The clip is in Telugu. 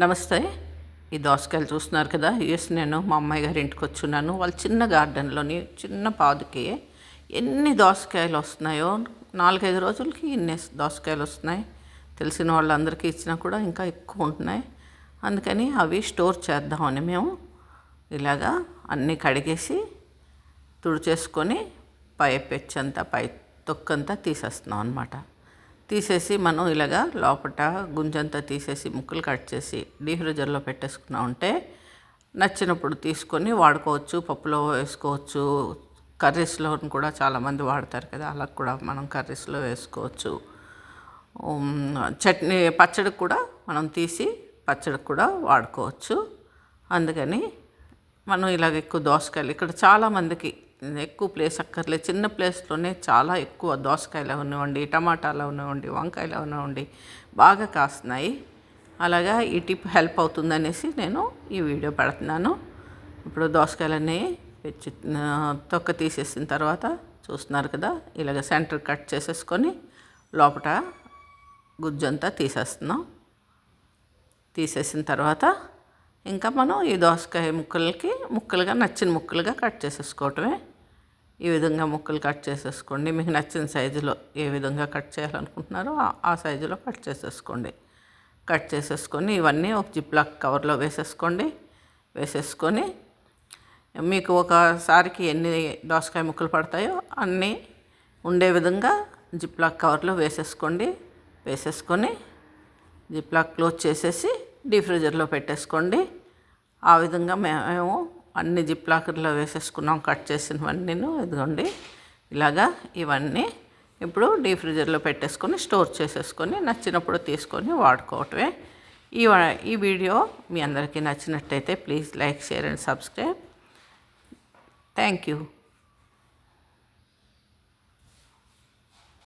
నమస్తే. ఈ దోసకాయలు చూస్తున్నారు కదా? ఎస్ నేను మా అమ్మాయి గారి ఇంటికి వచ్చున్నాను. వాళ్ళ చిన్న గార్డెన్లోని చిన్న పాదుకి ఎన్ని దోసకాయలు వస్తున్నాయో నాలుగైదు రోజులకి ఇన్ని దోసకాయలు వస్తున్నాయి. తెలిసిన వాళ్ళందరికీ ఇచ్చినా కూడా ఇంకా ఎక్కువ ఉంటున్నాయి. అందుకని అవి స్టోర్ చేద్దామని మేము ఇలాగా అన్నీ కడిగేసి తుడిచేసుకొని పై పెచ్చంతా పై తొక్కంతా తీసేస్తున్నాం అనమాట తీసేసి మనం ఇలాగా లోపట గుంజంతా తీసేసి ముక్కలు కట్ చేసి డీఫ్రిజర్లో పెట్టేసుకున్నా ఉంటే నచ్చినప్పుడు తీసుకొని వాడుకోవచ్చు పప్పులో వేసుకోవచ్చు. కర్రీస్లో కూడా చాలామంది వాడతారు కదా అలా కూడా మనం కర్రీస్లో వేసుకోవచ్చు. చట్నీ పచ్చడికి కూడా మనం తీసి పచ్చడి కూడా వాడుకోవచ్చు. అందుకని మనం ఇలాగ ఎక్కువ దోసకాయలు ఇక్కడ చాలామందికి ఎక్కువ ప్లేస్ అక్కర్లేదు. చిన్న ప్లేస్లోనే చాలా ఎక్కువ దోసకాయలు అవనివ్వండి టమాటాలు అవనివ్వండి వంకాయలు అవనివ్వండి బాగా కాస్తున్నాయి. అలాగా ఈ టిప్ హెల్ప్ అవుతుందనేసి నేను ఈ వీడియో పెడుతున్నాను. ఇప్పుడు దోసకాయలన్నీ పెంచి తొక్క తీసేసిన తర్వాత చూస్తున్నారు కదా ఇలాగ సెంటర్ కట్ చేసేసుకొని లోపల గుజ్జంతా తీసేస్తున్నాం. తీసేసిన తర్వాత ఇంకా మనం ఈ దోసకాయ ముక్కలకి ముక్కలుగా నచ్చిన ముక్కలుగా కట్ చేసేసుకోవటమే. ఈ విధంగా ముక్కలు కట్ చేసేసుకోండి. మీకు నచ్చిన సైజులో ఏ విధంగా కట్ చేయాలనుకుంటున్నారో ఆ- సైజులో కట్ చేసేసుకోండి. కట్ చేసేసుకొని ఇవన్నీ ఒక జిప్లాక్ కవర్లో వేసేసుకోండి. వేసేసుకొని మీకు ఒకసారికి ఎన్ని దోసకాయ ముక్కలు పడతాయో అన్నీ ఉండే విధంగా జిప్లాక్ కవర్లో వేసేసుకోండి. వేసేసుకొని జిప్లాక్ క్లోజ్ చేసేసి డీఫ్రిజర్లో పెట్టేసుకోండి. ఆ విధంగా మేము అన్ని జిప్లాకర్లో వేసేసుకున్నాం కట్ చేసినవన్నీ ఇదిగోండి. ఇలాగా ఇవన్నీ ఇప్పుడు డీఫ్రిజర్లో పెట్టేసుకొని స్టోర్ చేసేసుకొని నచ్చినప్పుడు తీసుకొని వాడుకోవటమే. ఈ ఈ వీడియో మీ అందరికీ నచ్చినట్టయితే please like share and subscribe. Thank you.